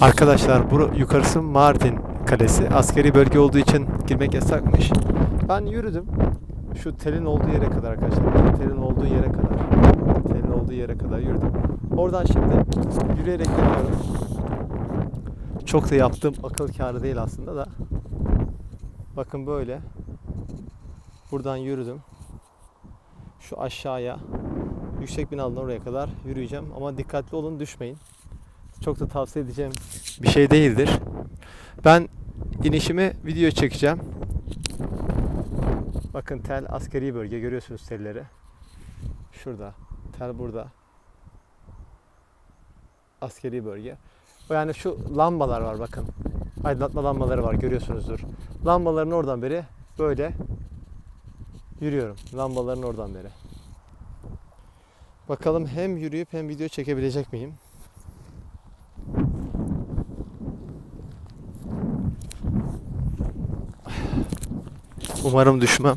Arkadaşlar bu yukarısı Mardin Kalesi. Askeri bölge olduğu için girmek yasakmış. Ben yürüdüm. Şu telin olduğu yere kadar arkadaşlar. Telin olduğu yere kadar. Telin olduğu yere kadar yürüdüm. Oradan şimdi yürüyerek gidiyorum. Çok da yaptığım akıl kârı değil aslında da. Bakın böyle. Buradan yürüdüm. Şu aşağıya yüksek binadan oraya kadar yürüyeceğim. Ama dikkatli olun düşmeyin. Çok da tavsiye edeceğim bir şey değildir. Ben inişimi video çekeceğim. Bakın tel askeri bölge görüyorsunuz telleri. Şurada. Tel burada. Askeri bölge. Yani şu lambalar var bakın. Aydınlatma lambaları var görüyorsunuzdur. Lambaların oradan beri böyle yürüyorum. Lambaların oradan beri. Bakalım hem yürüyüp hem video çekebilecek miyim? Umarım düşmem.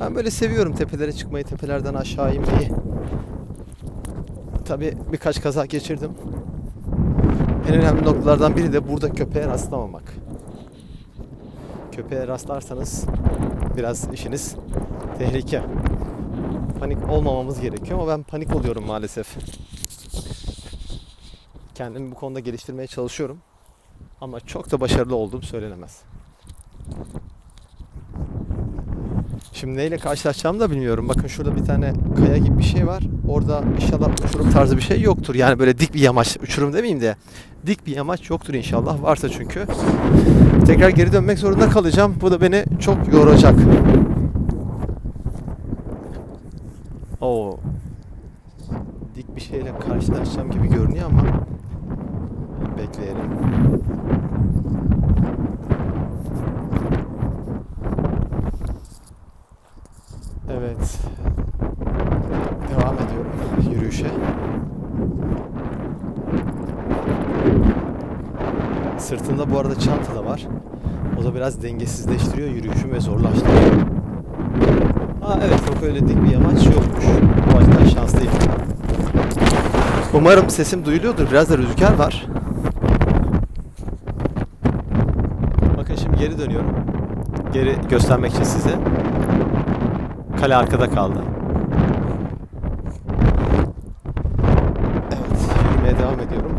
Ben böyle seviyorum tepelere çıkmayı, tepelerden aşağı inmeyi. Tabi birkaç kaza geçirdim. En önemli noktalardan biri de burada köpeğe rastlamamak. Köpeğe rastlarsanız biraz işiniz tehlike. Panik olmamamız gerekiyor ama ben panik oluyorum maalesef. Kendimi bu konuda geliştirmeye çalışıyorum. Ama çok da başarılı olduğum söylenemez. Şimdi neyle karşılaşacağımı da bilmiyorum. Bakın şurada bir tane kaya gibi bir şey var. Orada inşallah uçurum tarzı bir şey yoktur. Yani böyle dik bir yamaç, uçurum demeyeyim de dik bir yamaç yoktur inşallah. Varsa çünkü tekrar geri dönmek zorunda kalacağım. Bu da beni çok yoracak. Oo. Dik bir şeyle karşılaşacağım gibi görünüyor ama bekleyelim. Evet. Devam ediyorum yürüyüşe. Sırtında bu arada çanta da var. O da biraz dengesizleştiriyor yürüyüşümü ve zorlaştırıyor. Aa evet çok öyle dik bir yamaç yokmuş. Bu açıdan şanslıyım. Umarım sesim duyuluyordur. Biraz da rüzgar var. Bakın şimdi geri dönüyorum. Geri göstermek için size. Kale arkada kaldı. Evet, yürümeye devam ediyorum.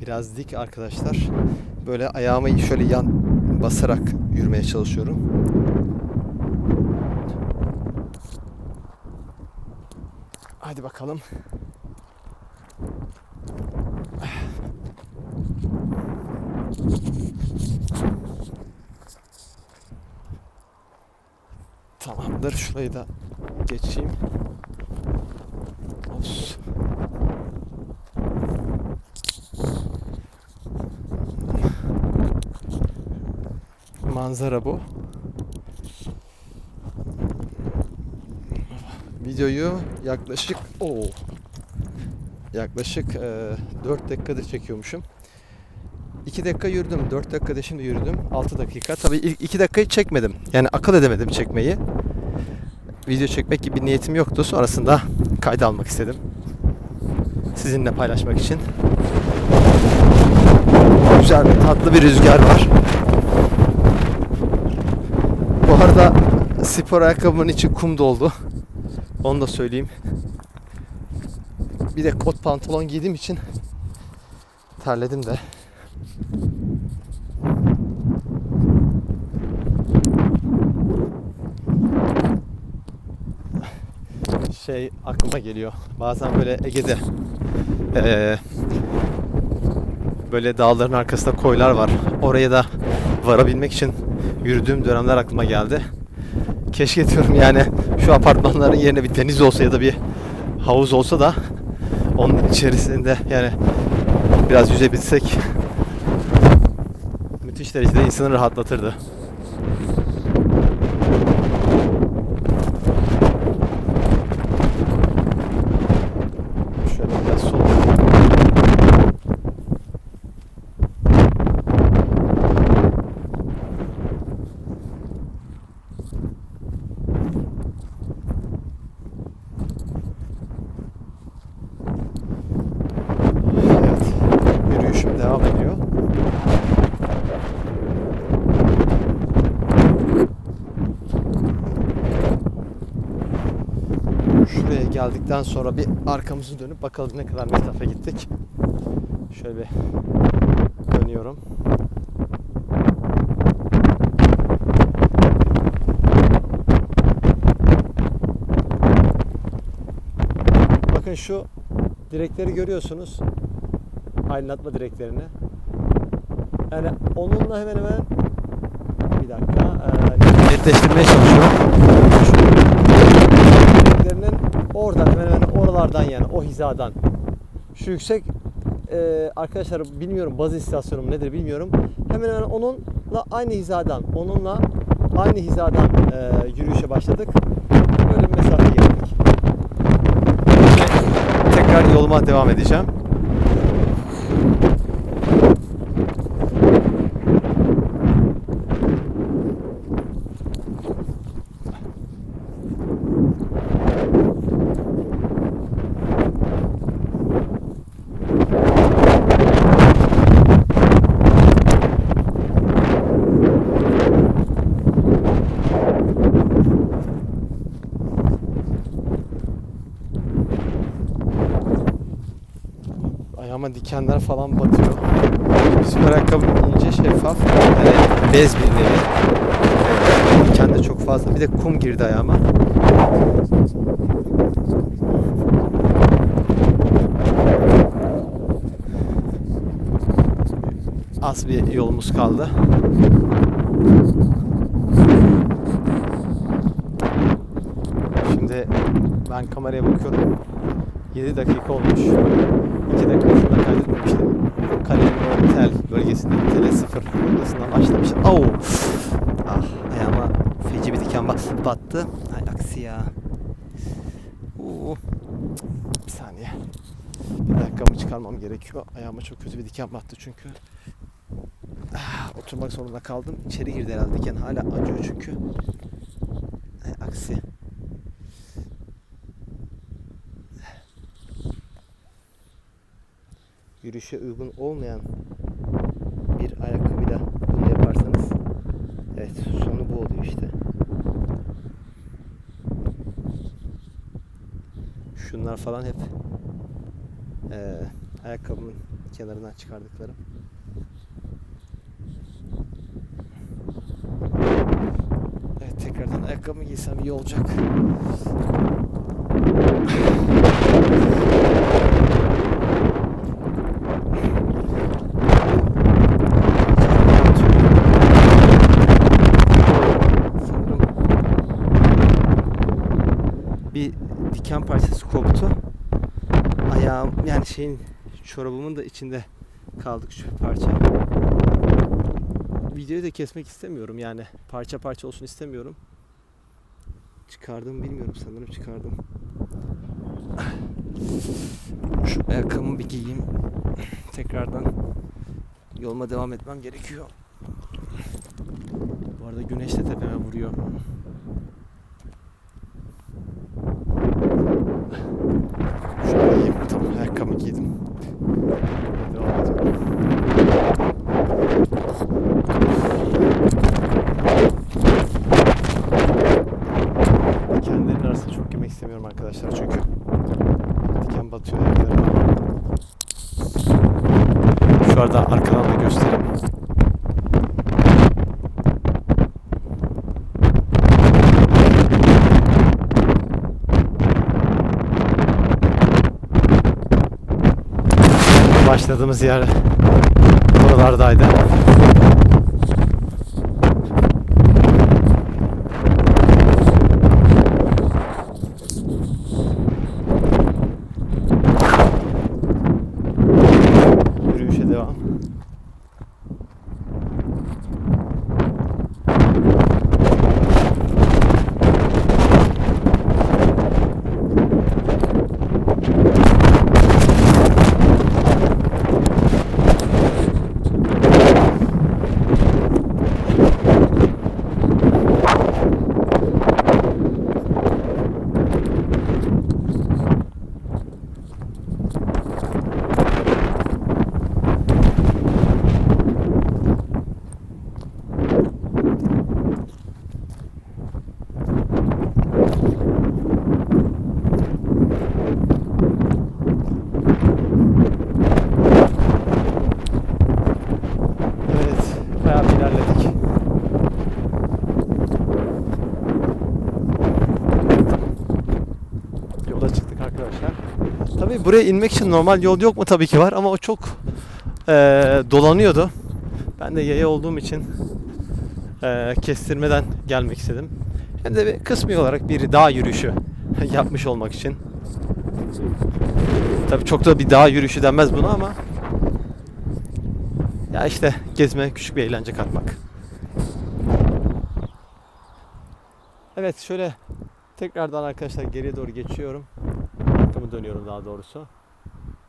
Biraz dik arkadaşlar. Böyle ayağımı şöyle yan basarak yürümeye çalışıyorum. Hadi bakalım. Tamamdır. Şurayı da geçeyim. Of. Manzara bu. Videoyu yaklaşık o yaklaşık e, 4 dakikada çekiyormuşum. 2 dakika yürüdüm. 4 dakikada şimdi yürüdüm. 6 dakika. Tabii ilk 2 dakikayı çekmedim. Yani akıl edemedim çekmeyi. Video çekmek gibi bir niyetim yoktu. Sonrasında kayda almak istedim. Sizinle paylaşmak için. Güzel, tatlı bir rüzgar var. Arada spor ayakkabımın içi kum doldu. Onu da söyleyeyim. Bir de kot pantolon giydiğim için terledim de. Şey aklıma geliyor. Bazen böyle Ege'de eee, böyle dağların arkasında koylar var. Oraya da varabilmek için yürüdüğüm dönemler aklıma geldi. Keşke diyorum yani şu apartmanların yerine bir deniz olsa ya da bir havuz olsa da onun içerisinde yani biraz yüzebilsek müthiş derecede insanı rahatlatırdı. Şöyle biraz sol. Geldikten sonra bir arkamızı dönüp bakalım ne kadar mesafe gittik. Şöyle bir dönüyorum. Bakın şu direkleri görüyorsunuz. Aydınlatma direklerini. Yani onunla hemen hemen bir dakika e, netleştirmeye çalışıyorum. Direklerinin oradan hemen hemen oralardan yani o hizadan. Şu yüksek e, arkadaşlar bilmiyorum baz istasyonu mu nedir bilmiyorum. Hemen hemen onunla aynı hizadan, onunla aynı hizadan e, yürüyüşe başladık. Böyle bir mesafe geldik. Tekrar yoluma devam edeceğim. Dikenler falan batıyor. Bizim ayakkabım ince şeffaf. Yani bez bir nevi. Diken çok fazla. Bir de kum girdi ayağıma. Az bir yolumuz kaldı. Şimdi ben kameraya bakıyorum. 7 dakika olmuş. 2 dakika şurada kaydetmemiştim. Kalenin o tel bölgesinde tele sıfır noktasından başlamış. Au! Ah ayağıma feci bir diken bat- battı. Ay aksi ya. Oo. Bir saniye. Bir ayakkabımı çıkarmam gerekiyor. Ayağıma çok kötü bir diken battı çünkü. Ah, oturmak zorunda kaldım. İçeri girdi herhalde diken. Hala acıyor çünkü. Ay aksi. Yürüyüşe uygun olmayan bir ayakkabıyla bunu yaparsanız evet sonu bu oluyor işte. Şunlar falan hep eee ayakkabımın kenarından çıkardıklarım. Evet tekrardan ayakkabımı giysem iyi olacak. Sanırım bir diken parçası koptu. Ayağım yani şeyin çorabımın da içinde kaldı küçük bir parça. Videoyu da kesmek istemiyorum yani parça parça olsun istemiyorum. Çıkardım bilmiyorum sanırım çıkardım. Şu ayakkabımı bir giyeyim. Tekrardan yoluma devam etmem gerekiyor. Bu arada güneş de tepeme vuruyor. Şunu giyeyim. Tamam ayakkabımı giydim. Devam ediyorum. Dikenlerin arasında çok girmek istemiyorum arkadaşlar çünkü diken batıyor. Şu arada arkadan da göstereyim. Başladığımız yer buralardaydı. Yürüyüşe devam. Buraya inmek için normal yol yok mu? Tabii ki var ama o çok e, dolanıyordu. Ben de yaya olduğum için e, kestirmeden gelmek istedim. Hem de bir kısmi olarak bir dağ yürüyüşü yapmış olmak için. Tabii çok da bir dağ yürüyüşü denmez buna ama ya işte gezme küçük bir eğlence katmak. Evet şöyle tekrardan arkadaşlar geriye doğru geçiyorum. Dönüyorum daha doğrusu.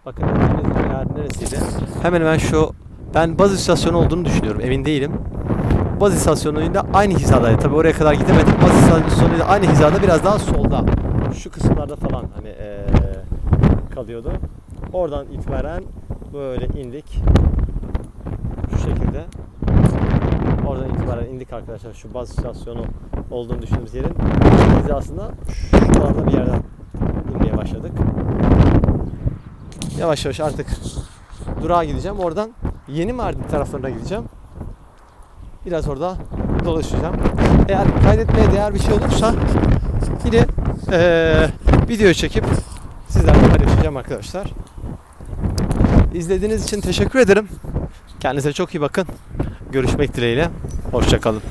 Bakın neresiydi? Hemen hemen şu ben baz istasyonu olduğunu düşünüyorum. Emin değilim. Baz istasyonuyla aynı hizadaydı. Tabii oraya kadar gidemedim. Baz istasyonuyla aynı hizada biraz daha solda. Şu kısımlarda falan hani eee, kalıyordu. Oradan itibaren böyle indik. Şu şekilde. Oradan itibaren indik arkadaşlar. Şu baz istasyonu olduğunu düşündüğümüz yerin hizasında şuralarda bir yerden başladık. Yavaş yavaş artık durağa gideceğim. Oradan Yeni Mardin taraflarına gideceğim. Biraz orada dolaşacağım. Eğer kaydetmeye değer bir şey olursa yine eee video çekip sizlerle paylaşacağım arkadaşlar. İzlediğiniz için teşekkür ederim. Kendinize çok iyi bakın. Görüşmek dileğiyle. Hoşçakalın.